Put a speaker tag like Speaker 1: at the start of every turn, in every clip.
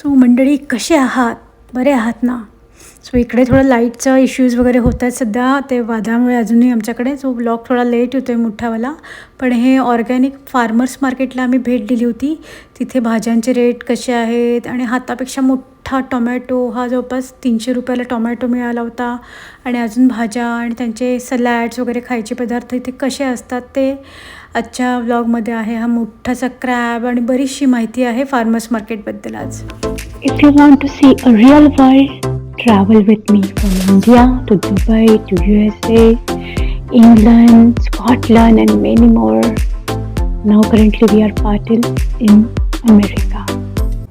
Speaker 1: So मंडळी कसे आहात? बरे आहात ना? सो इकडे थोडं लाईटचा इश्यूज वगैरे होत आहेत सध्या ते वादामुळे अजूनही आमच्याकडे. सो ब्लॉग थोडा लेट होतो आहे मोठावाला पण हे ऑर्गॅनिक फार्मर्स मार्केटला आम्ही भेट दिली होती. तिथे भाज्यांचे रेट कसे आहेत? आणि हातापेक्षा मोठा टोमॅटो हा जवळपास तीनशे रुपयाला टोमॅटो मिळाला होता. आणि अजून भाज्या आणि त्यांचे सलॅड्स वगैरे खायचे पदार्थ इथे कसे असतात ते आजच्या ब्लॉगमध्ये आहे हा मोठासा क्रॅब आणि बरीचशी माहिती आहे फार्मर्स मार्केटबद्दल आज.
Speaker 2: If you want to see real world travel with me from India to Dubai to U S A England Scotland and many more now currently we are Patil in America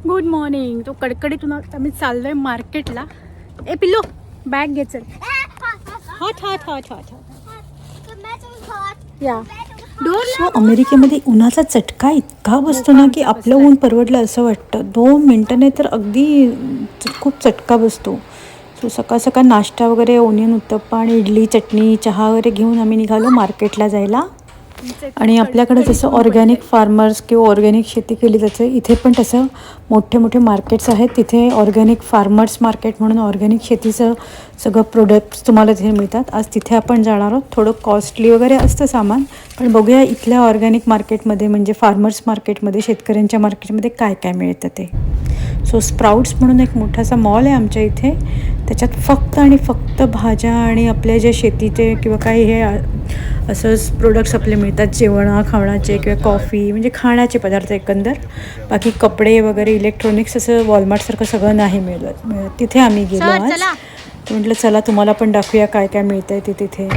Speaker 1: good morning तो कडकडी तुला आता मी चाललोय मार्केटला ए pillow bag घेचल hot hot hot hot hot या so अमेरिकेमध्ये उन्हाचा चटका इतका बसतो ना की आपलं ऊन परवडलं असं वाटतं. दोन मिनटाने तर अगदी खूप चटका बसतो. सो सकाळ सकाळ नाश्ता वगैरे ओनियन उत्तप्पा आणि इडली चटणी चहा वगैरे घेऊन आम्ही निघालो मार्केटला जायला. आणि आपल्याकडे जसं ऑर्गॅनिक फार्मर्स किंवा ऑर्गॅनिक शेती केली जाते इथे पण तसं मोठे मोठे मार्केट्स आहेत. तिथे ऑर्गॅनिक फार्मर्स मार्केट म्हणून ऑर्गॅनिक शेतीचं सगळं प्रोडक्ट्स तुम्हाला तिथे मिळतात. आज तिथे आपण जाणार आहोत. थोडं कॉस्टली वगैरे असतं सामान पण बघूया इथल्या ऑर्गॅनिक मार्केटमध्ये म्हणजे फार्मर्स मार्केटमध्ये शेतकऱ्यांच्या मार्केटमध्ये काय काय मिळतं ते. सो स्प्राउट्स म्हणून एक मोठासा मॉल आहे आमच्या इथे. त्याच्यात फक्त आणि फक्त भाज्या आणि आपल्या जे शेतीचे किंवा काही हे असंच प्रोडक्ट्स आपले मिळतात जेवणा खावणाचे किंवा कॉफी म्हणजे खाण्याचे पदार्थ एकंदर. बाकी कपडे वगैरे इलेक्ट्रॉनिक्स असं वॉलमार्टसारखं सगळं नाही मिळत. मिळत तिथे आम्ही गेलो आज. म्हटलं चला तुम्हाला पण दाखवूया काय काय मिळतं आहे ते तिथे.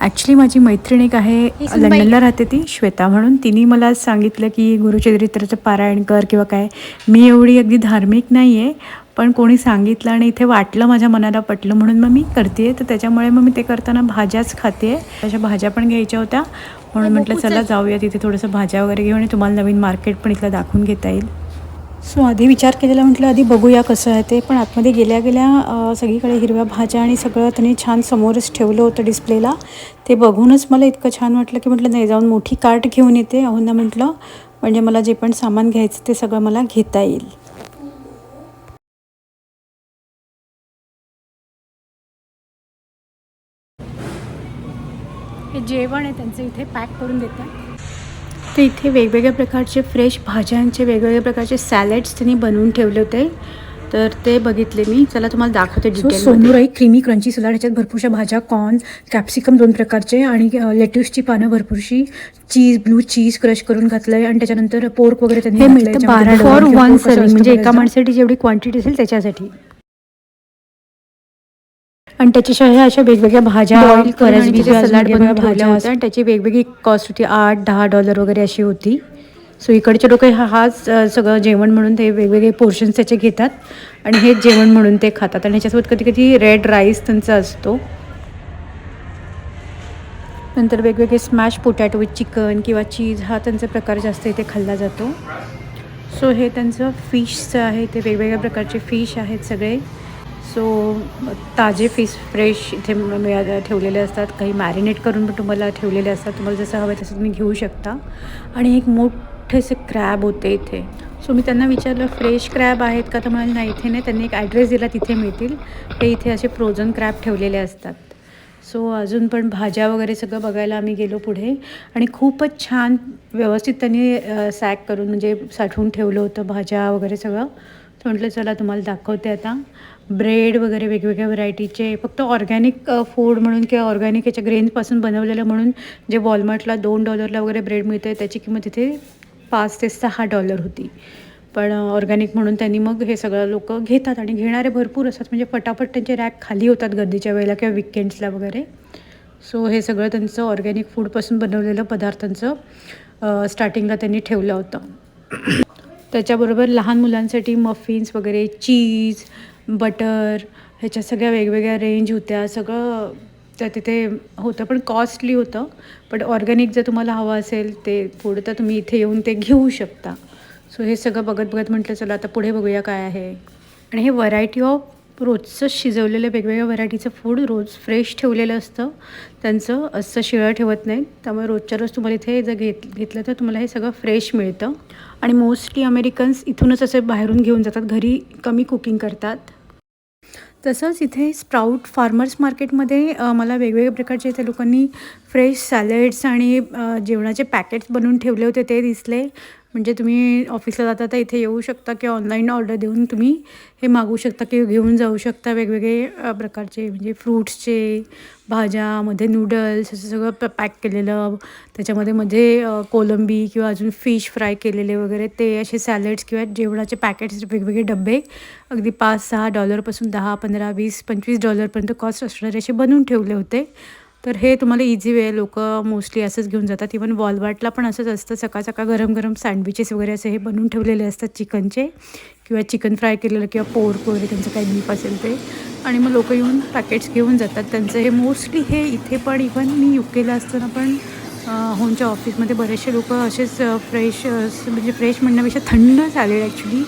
Speaker 1: ॲक्च्युली माझी मैत्रीण एक आहे लंडनला राहते ती श्वेता म्हणून. तिने मला सांगितलं की गुरुचरित्राचं पारायण कर किंवा काय. मी एवढी अगदी धार्मिक नाही आहे पण कोणी सांगितलं आणि इथे वाटलं माझ्या मनाला पटलं म्हणून मग मी करते तर त्याच्यामुळे मग मी ते करताना भाज्याच खाते अशा भाज्या पण घ्यायच्या होत्या. म्हणून म्हटलं चला जाऊया तिथे थोडंसं भाज्या वगैरे घेऊन आणि तुम्हाला नवीन मार्केट पण इथलं दाखवून घेता येईल. सो आधी विचार केलेला म्हटलं आधी बघूया कसं आहे ते. पण आतमध्ये गेल्या गेल्या सगळीकडे हिरव्या भाज्या आणि सगळं त्यांनी छान समोरच ठेवलं होतं डिस्प्लेला ते बघूनच मला इतकं छान वाटलं की म्हटलं नाही जाऊन मोठी कार्ट घेऊन येते. अहोंना म्हटलं म्हणजे मला जे पण सामान घ्यायचं ते सगळं मला घेता येईल. हे जेवण आहे त्यांचं इथे पॅक करून देतात ते इथे वेगवेगळ्या प्रकारचे फ्रेश भाज्यांचे वेगवेगळ्या प्रकारचे सॅलड्स त्यांनी बनवून ठेवले होते. तर ते बघितले मी. चला तुम्हाला दाखवते डिटेल सोनुराई क्रीमी क्रंची सलाड ह्याच्यात भरपूरशा भाज्या कॉर्न कॅप्सिकम दोन प्रकारचे आणि लेट्यूसची पानं भरपूरशी चीज ब्लू चीज क्रश करून घातलंय. आणि त्याच्यानंतर पोर्क वगैरे त्यांनी
Speaker 2: असं
Speaker 1: serving,
Speaker 2: असतं
Speaker 1: म्हणजे एका. माणसासाठी जेवढी क्वांटिटी असेल त्याच्यासाठी. आणि त्याच्याशिवाय अशा वेगवेगळ्या भाज्या
Speaker 2: भाज्या
Speaker 1: होत्या. आणि त्याची वेगवेगळी कॉस्ट होती. आठ दहा डॉलर वगैरे अशी होती. सो इकडचे लोक हा हाच सगळं जेवण म्हणून ते वेगवेगळे पोर्शन्स त्याचे घेतात. आणि हेच जेवण म्हणून ते खातात. आणि ह्याच्यासोबत कधी कधी रेड राईस त्यांचा असतो. नंतर वेगवेगळे स्मॅश पोटॅटो विथ चिकन किंवा चीज हा त्यांचा प्रकार जास्त इथे खाल्ला जातो. सो हे त्यांचं फिशचं आहे. ते वेगवेगळ्या प्रकारचे फिश आहेत सगळे. सो ताजे फिश फ्रेश इथे मिळा ठेवलेले असतात. काही मॅरिनेट करून पण तुम्हाला ठेवलेले असतात. तुम्हाला जसं हवं तसं तुम्ही घेऊ शकता. आणि एक मोठेसे क्रॅब होते इथे. सो मी त्यांना विचारलं फ्रेश क्रॅब आहेत का? तर म्हणाले नाही इथे नाही. त्यांनी एक ॲड्रेस दिला तिथे मिळतील. ते इथे असे फ्रोझन क्रॅब ठेवलेले असतात. सो अजून पण भाज्या वगैरे सगळं बघायला आम्ही गेलो पुढे. आणि खूपच छान व्यवस्थित त्यांनी सॅक करून म्हणजे साठवून ठेवलं होतं भाज्या वगैरे सगळं. म्हटलं चला तुम्हाला दाखवते आता. ब्रेड वगैरे वेगवेगळ्या व्हरायटीचे फक्त ऑर्गॅनिक फूड म्हणून किंवा ऑर्गॅनिक याच्या ग्रेन्सपासून बनवलेलं म्हणून जे वॉलमार्टला दोन डॉलरला वगैरे ब्रेड मिळते त्याची किंमत इथे पाच ते सहा डॉलर होती. पण ऑर्गॅनिक म्हणून त्यांनी मग हे सगळं लोक घेतात आणि घेणारे भरपूर असतात. म्हणजे फटाफट त्यांचे रॅक खाली होतात गर्दीच्या वेळेला किंवा विकेंड्सला वगैरे. सो हे सगळं त्यांचं ऑर्गॅनिक फूडपासून बनवलेलं पदार्थांचं स्टार्टिंगला त्यांनी ठेवलं होतं. त्याच्याबरोबर लहान मुलांसाठी मफिन्स वगैरे चीज बटर ह्याच्या सगळ्या वेगवेगळ्या रेंज होत्या. सगळं त्या तिथे होतं पण कॉस्टली होतं. पण ऑर्गॅनिक जर तुम्हाला हवं असेल ते फूड तर तुम्ही इथे येऊन ते घेऊ शकता. सो हे सगळं बघत बघत म्हटलं चला आता पुढे बघूया काय आहे. आणि हे व्हरायटी ऑफ रोजचं शिजवलेलं वेगवेगळ्या व्हरायटीचं फूड रोज फ्रेश ठेवलेलं असतं. त्यांचं असं शिळं ठेवत नाहीत. त्यामुळे रोजच्या रोज तुम्हाला इथे जर घेत घेतलं तर तुम्हाला हे सगळं फ्रेश मिळतं. आणि मोस्टली अमेरिकन्स इथूनच असे बाहेरून घेऊन जातात. घरी कमी कुकिंग करतात. तसंच इथे स्प्राऊट फार्मर्स मार्केटमध्ये मला वेगवेगळ्या प्रकारचे इथे लोकांनी फ्रेश सॅलड्स आणि जेवणाचे पॅकेट्स बनवून ठेवले होते ते दिसले. म्हणजे तुम्ही ऑफिसला जाता तर इथे येऊ शकता किंवा ऑनलाईन ऑर्डर देऊन तुम्ही हे मागवू शकता किंवा घेऊन जाऊ शकता. वेगवेगळे प्रकारचे म्हणजे फ्रूट्सचे भाज्यामध्ये नूडल्स असं सगळं प पॅक केलेलं. त्याच्यामध्ये मध्ये कोलंबी किंवा अजून फिश फ्राय केलेले वगैरे ते असे सॅलड्स किंवा जेवणाचे पॅकेट्स वेगवेगळे डबे. अगदी पाच सहा डॉलरपासून दहा पंधरा वीस पंचवीस डॉलरपर्यंत कॉस्ट असणारे असे बनवून ठेवले होते. तर हे तुम्हाला इझी वे लोक मोस्टली असंच घेऊन जातात. इवन वॉलवार्टला पण असंच असतं. सकाळ सकाळ गरम गरम सँडविचेस वगैरे असे हे बनवून ठेवलेले असतात चिकनचे. किंवा चिकन फ्राय केलेलं किंवा पोर्क वगैरे त्यांचं काही बीफ असेल ते. आणि मग लोक येऊन पॅकेट्स घेऊन जातात. त्यांचं हे मोस्टली हे इथे पण इव्हन मी यू केला असताना पण होमच्या ऑफिसमध्ये बरेचसे लोक असेच फ्रेश म्हणजे फ्रेश म्हणण्यापेक्षा थंड सॅलेड ॲक्च्युली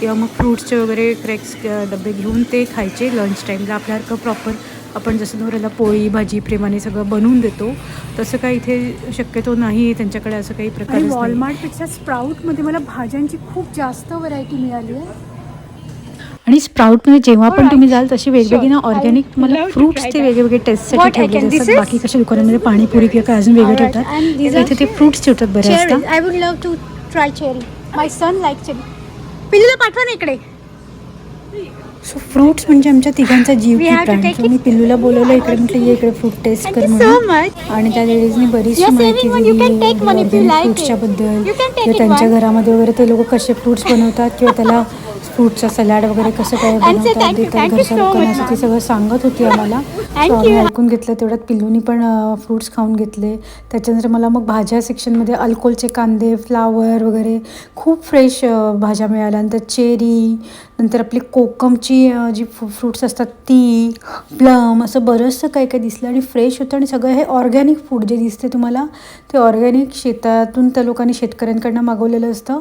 Speaker 1: किंवा मग फ्रूट्सचे वगैरे क्रॅक्स डबे घेऊन ते खायचे. लंच टाईमला आपल्यासारखं प्रॉपर आपण जसं नवऱ्याला पोळी भाजी प्रेमाने सगळं बनवून देतो तसं काही इथे शक्यतो नाही त्यांच्याकडे असं काही प्रकार
Speaker 3: वॉलमार्टपेक्षा स्प्राऊटमध्ये मला भाज्यांची खूप जास्त व्हरायटी मिळाली आहे
Speaker 1: आणि स्प्राऊटमध्ये जेव्हा पण. तुम्ही जाल तशी वेगवेगळी ना. ऑर्गॅनिक तुम्हाला फ्रुट्स ते. वेगवेगळे टेस्टसाठी ठेवलेले असतात
Speaker 3: is-
Speaker 1: बाकी कशा दुकानांमध्ये पाणीपुरी किंवा काय अजून वेगळे. ठेवतात इथे ते. फ्रुट्स ठेवतात बऱ्याचदा
Speaker 3: cherry I would love to try cherry my son like cherry पिल्लूला पाठवा ना इकडे
Speaker 1: सो फ्रुट्स म्हणजे आमच्या तिघांचा जीव मी पिल्लूला बोलवलं इकडे म्हटलं ये इकडे फ्रूट टेस्ट कर म्हणून. आणि त्या लेडीजनी बरीचशी माहिती दिली. फ्रुट्सच्या बद्दल त्यांच्या. घरामध्ये वगैरे ते लोक कसे फ्रुट्स बनवतात किंवा त्याला फ्रूटचा सलाड वगैरे कसं काय बनवतात. देतात घरच्या लोकांना असं ती. सगळं सांगत होती आम्हाला आम्ही. ऐकून घेतलं तेवढ्यात पिल्लूनी पण फ्रुट्स खाऊन घेतले त्याच्यानंतर मला मग भाज्या सेक्शनमध्ये अल्कोलचे कांदे फ्लावर वगैरे खूप फ्रेश भाज्या मिळाल्या नंतर चेरी नंतर आपली कोकमची जी फ्रुट्स असतात ती प्लम असं बरंचसं काही काही दिसलं आणि फ्रेश होतं आणि सगळं हे ऑर्गॅनिक फूड जे दिसते तुम्हाला ते ऑर्गॅनिक शेतातून त्या लोकांनी शेतकऱ्यांकडनं मागवलेलं असतं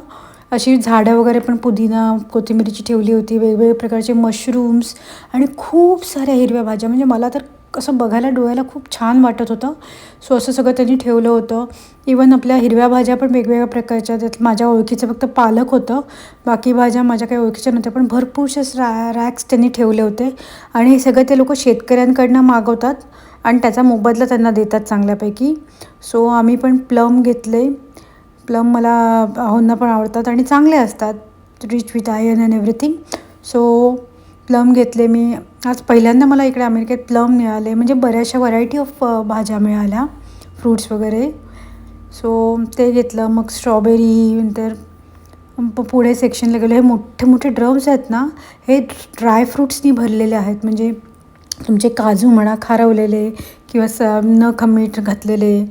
Speaker 1: अशी झाडं वगैरे पण पुदिना कोथिंबिरीची ठेवली होती वेगवेगळे प्रकारचे मशरूम्स आणि खूप साऱ्या हिरव्या भाज्या. म्हणजे मला तर असं बघायला डोळ्याला खूप छान वाटत होतं. सो असं सगळं त्यांनी ठेवलं होतं. इवन आपल्या हिरव्या भाज्या पण वेगवेगळ्या प्रकारच्या त्यात माझ्या ओळखीचं फक्त पालक होतं. बाकी भाज्या माझ्या काही ओळखीच्या नव्हत्या पण भरपूरशे रॅ रॅक्स त्यांनी ठेवले होते. आणि हे सगळं ते लोक शेतकऱ्यांकडनं मागवतात आणि त्याचा मोबदला त्यांना देतात चांगल्यापैकी. सो आम्ही पण प्लम घेतले. प्लम मला अहोंना पण आवडतात आणि चांगले असतात rich with iron and everything so plum घेतले मी. आज पहिल्यांदा मला इकडे अमेरिकेत प्लम मिळाले. म्हणजे बऱ्याचशा व्हरायटी ऑफ भाज्या मिळाल्या. फ्रूट्स वगैरे. सो ते घेतलं. मग स्ट्रॉबेरी नंतर पुढे सेक्शनला गेलो. हे मोठे मोठे ड्रम्स आहेत ना हे ड्राय फ्रूट्सनी भरलेले आहेत. म्हणजे तुमचे काजू म्हणा खारवलेले किंवा स न मीठ घातलेले.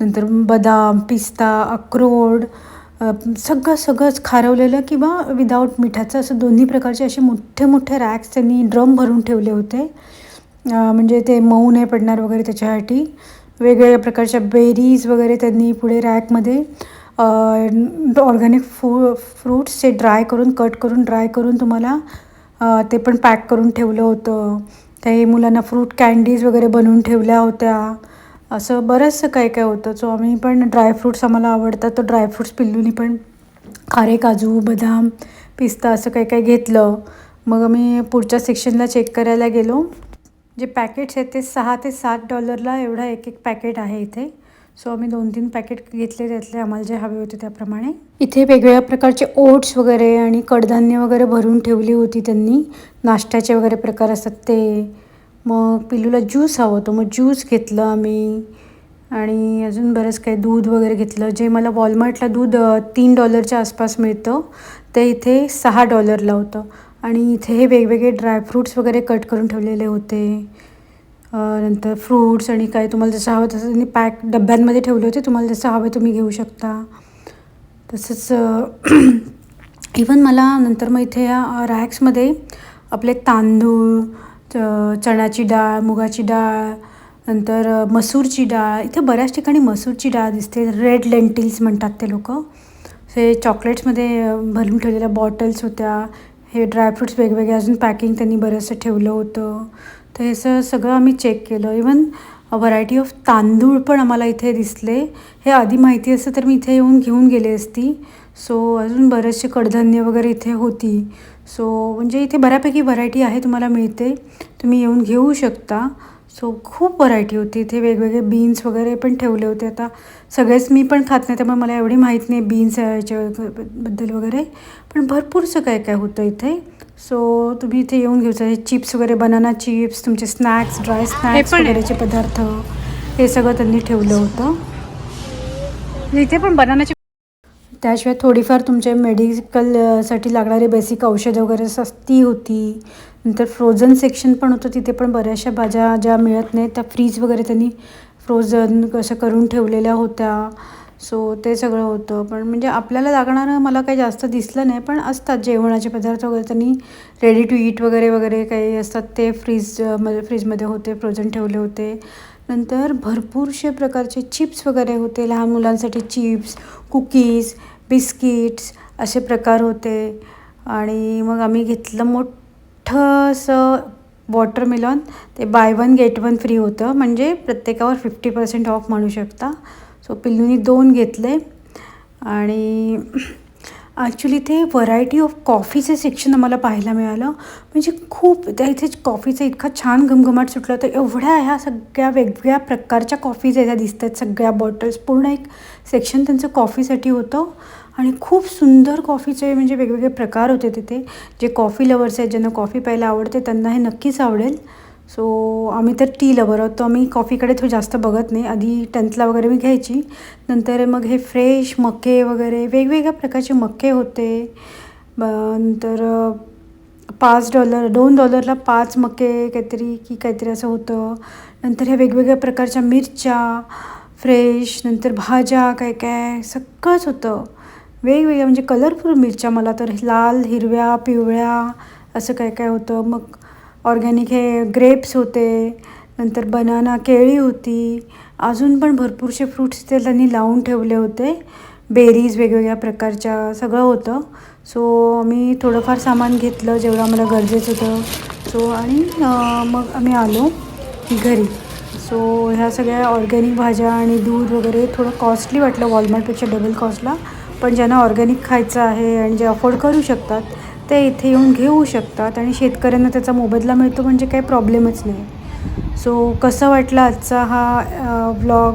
Speaker 1: नंतर बदाम पिस्ता अक्रोड सगळं सगळंच खारवलेलं किंवा विदाऊट मिठाचं असं दोन्ही प्रकारचे असे मोठे मोठे रॅक्स त्यांनी ड्रम भरून ठेवले होते. म्हणजे ते मऊ नाही पडणार वगैरे त्याच्यासाठी. वेगवेगळ्या प्रकारच्या बेरीज वगैरे त्यांनी पुढे रॅकमध्ये ऑर्गॅनिक फू फ्रूट्स ते ड्राय करून कट करून ड्राय करून तुम्हाला ते पण पॅक करून ठेवलं होतं. काही मुलांना फ्रूट कँडीज वगैरे बनवून ठेवल्या होत्या. असं बरंचसं काय काय होतं. सो आम्ही पण ड्रायफ्रूट्स आम्हाला आवडतात. तर ड्रायफ्रूट्स पिल्लूनी पण खारे काजू बदाम पिस्ता असं काही काही घेतलं. मग आम्ही पुढच्या सेक्शनला चेक करायला गेलो. जे पॅकेट्स आहेत ते सहा ते सात डॉलरला एवढा एक एक पॅकेट आहे इथे. सो आम्ही दोन तीन पॅकेट घेतले त्यातले आम्हाला जे हवे होते त्याप्रमाणे. इथे वेगवेगळ्या प्रकारचे ओट्स वगैरे आणि कडधान्य वगैरे भरून ठेवली होती त्यांनी. नाश्त्याचे वगैरे प्रकार असतात ते. मग पिलूला ज्यूस हवं होतं. मग ज्यूस घेतलं आम्ही. आणि अजून बरंच काही दूध वगैरे घेतलं. जे मला वॉलमार्टला दूध तीन डॉलरच्या आसपास मिळतं ते इथे सहा डॉलरला होतं. आणि इथे हे वेगवेगळे ड्रायफ्रूट्स वगैरे कट करून ठेवलेले होते. नंतर फ्रूट्स आणि काय तुम्हाला जसं हवं तसं त्यांनी पॅक डब्यांमध्ये ठेवले होते. तुम्हाला जसं हवं तुम्ही घेऊ शकता. तसंच इवन मला नंतर मग इथे या रॅक्समध्ये आपले तांदूळ चण्याची डाळ मुगाची डाळ नंतर मसूरची डाळ. इथे बऱ्याच ठिकाणी मसूरची डाळ दिसते. रेड लेंटिल्स म्हणतात ते लोक. हे चॉकलेट्समध्ये भरून ठेवलेल्या बॉटल्स होत्या. हे ड्रायफ्रुट्स वेगवेगळे अजून पॅकिंग त्यांनी बरंचसं ठेवलं होतं. तर हे सगळं आम्ही चेक केलं. इवन व्हरायटी ऑफ तांदूळ पण आम्हाला इथे दिसले. हे आधी माहिती असतं तर मी इथे येऊन घेऊन गेले असती. सो अजून बरेचसे कडधान्य वगैरे इथे होती. सो म्हणजे इथे बऱ्यापैकी व्हरायटी आहे तुम्हाला मिळते. तुम्ही येऊन घेऊ शकता. सो खूप व्हरायटी होती. इथे वेगवेगळे बीन्स वगैरे पण ठेवले होते. आता सगळेच मी पण खात नाही त्यामुळे मला एवढी माहीत नाही बीन्स याच्या बद्दल वगैरे. पण भरपूरसं काय काय होतं इथे. सो तुम्ही इथे येऊन घेऊ शकता. चिप्स वगैरे बनाना चिप्स तुमचे स्नॅक्स ड्राय स्नॅक्स. वगैरेचे पदार्थ. हे सगळं त्यांनी ठेवलं होतं.
Speaker 3: इथे पण बनानाची
Speaker 1: त्याशिवाय थोडीफार तुमचे मेडिकलसाठी लागणारे लागणारी बेसिक औषधं वगैरे सस्ती होती. नंतर फ्रोझन सेक्शन पण होतं तिथे पण बऱ्याचशा भाज्या ज्या मिळत नाहीत त्या फ्रीज वगैरे त्यांनी फ्रोझन कसं करून ठेवलेल्या होत्या. सो ते सगळं होतं. पण म्हणजे आपल्याला लागणारं मला काही जास्त दिसलं नाही पण असतात जेवणाचे पदार्थ वगैरे त्यांनी रेडी टू ईट वगैरे वगैरे काही असतात ते फ्रीज अ, फ्रीजमध्ये होते फ्रोझन ठेवले होते. नंतर भरपूरशे प्रकारचे चिप्स वगैरे होते लहान मुलांसाठी चिप्स कुकीज बिस्किट्स असे प्रकार होते. आणि मग आम्ही घेतलं मोठं असं वॉटरमेलॉन. ते buy one get one free होतं. म्हणजे प्रत्येकावर फिफ्टी पर्सेंट ऑफ म्हणू शकता. सो पिल्लूनी दोन घेतले. आणि ॲक्च्युली ते व्हरायटी ऑफ कॉफीचं सेक्शन आम्हाला पाहायला मिळालं. म्हणजे खूप त्या इथे कॉफीचा इतका छान घमघमाट सुटला होता एवढ्या ह्या सगळ्या वेगवेगळ्या प्रकारच्या कॉफीज ह्या दिसत आहेत सगळ्या बॉटल्स पूर्ण एक सेक्शन त्यांचं कॉफीसाठी होतं. आणि खूप सुंदर कॉफीचे म्हणजे वेगवेगळे प्रकार होते तिथे. जे कॉफी लवर्स आहेत ज्यांना कॉफी प्यायला आवडते त्यांना हे नक्कीच आवडेल. सो आम्ही तर टी लवर आहोत तर आम्ही कॉफीकडे थोडं जास्त बघत नाही. आधी टेन्थला वगैरे मी घ्यायची. नंतर मग हे फ्रेश मके वगैरे वेगवेगळ्या प्रकारचे मके होते. ब नंतर पाच डॉलर दोन डॉलरला पाच मके काहीतरी की काहीतरी असं होतं. नंतर ह्या वेगवेगळ्या प्रकारच्या मिरच्या फ्रेश नंतर भाज्या काय काय सगळंच होतं. वेगवेगळ्या म्हणजे कलरफुल मिरच्या मला तर लाल हिरव्या पिवळ्या असं काय काय होतं. मग ऑर्गॅनिक हे ग्रेप्स होते नंतर बनाना केळी होती अजून पण भरपूरसे फ्रूट्स ते त्यांनी लावून ठेवले होते. बेरीज वेगवेगळ्या प्रकारच्या सगळं होतं. सो आम्ही थोडंफार सामान घेतलं जेवढं आम्हाला गरजेचं होतं. सो आणि मग आम्ही आलो घरी. सो ह्या सगळ्या ऑर्गॅनिक भाज्या आणि दूध वगैरे थोडं कॉस्टली वाटलं वॉलमार्टपेक्षा डबल कॉस्टला पण ज्यांना ऑर्गॅनिक खायचं आहे आणि जे अफोर्ड करू शकतात ते इथे येऊन घेऊ शकतात आणि शेतकऱ्यांना त्याचा मोबदला मिळतो म्हणजे काही प्रॉब्लेमच नाही. सो कसं वाटलं आजचा हा व्लॉग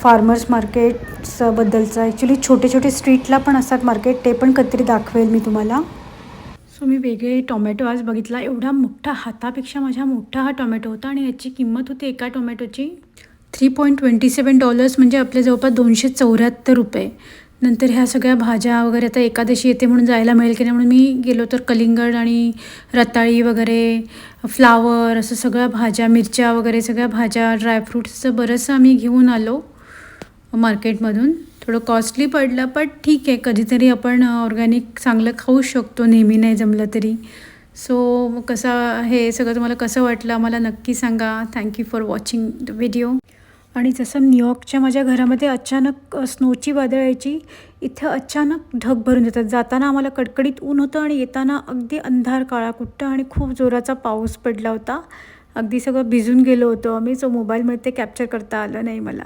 Speaker 1: फार्मर्स मार्केट्सबद्दलचा ॲक्च्युली छोटे छोटे स्ट्रीटला पण असतात मार्केट ते पण कधीतरी दाखवेल मी तुम्हाला. सो मी वेगळे टोमॅटो आज बघितला. एवढा मोठा हातापेक्षा माझ्या मोठा हा टोमॅटो होता आणि याची किंमत होती एका टोमॅटोची three point twenty seven dollars म्हणजे आपले जवळपास दोनशे चौऱ्याहत्तर रुपये. नंतर ह्या सगळ्या भाज्या वगैरे आता एकादशी येते म्हणून जायला मिळेल की नाही म्हणून मी गेलो तर कलिंगड आणि रताळी वगैरे फ्लावर असं सगळ्या भाज्या मिरच्या वगैरे सगळ्या भाज्या ड्रायफ्रूट्सचं बरंचसं आम्ही घेऊन आलो मार्केटमधून. थोडं कॉस्टली पडलं पण ठीक आहे. कधीतरी आपण ऑर्गॅनिक चांगलं खाऊ शकतो नेहमी नाही जमलं तरी. सो कसं हे सगळं तुम्हाला कसं वाटलं आम्हाला नक्की सांगा. Thank you for watching the video आणि जसं न्यूयॉर्कच्या माझ्या घरामध्ये अचानक स्नोची वादळ यायची इथं अचानक ढग भरून येतात जाताना आम्हाला कडकडीत ऊन होतं आणि येताना अगदी अंधार काळा कुठं आणि खूप जोराचा पाऊस पडला होता. अगदी सगळं भिजून गेलो होतो आम्ही. सो मोबाईलमध्ये ते कॅप्चर करता आलं नाही मला.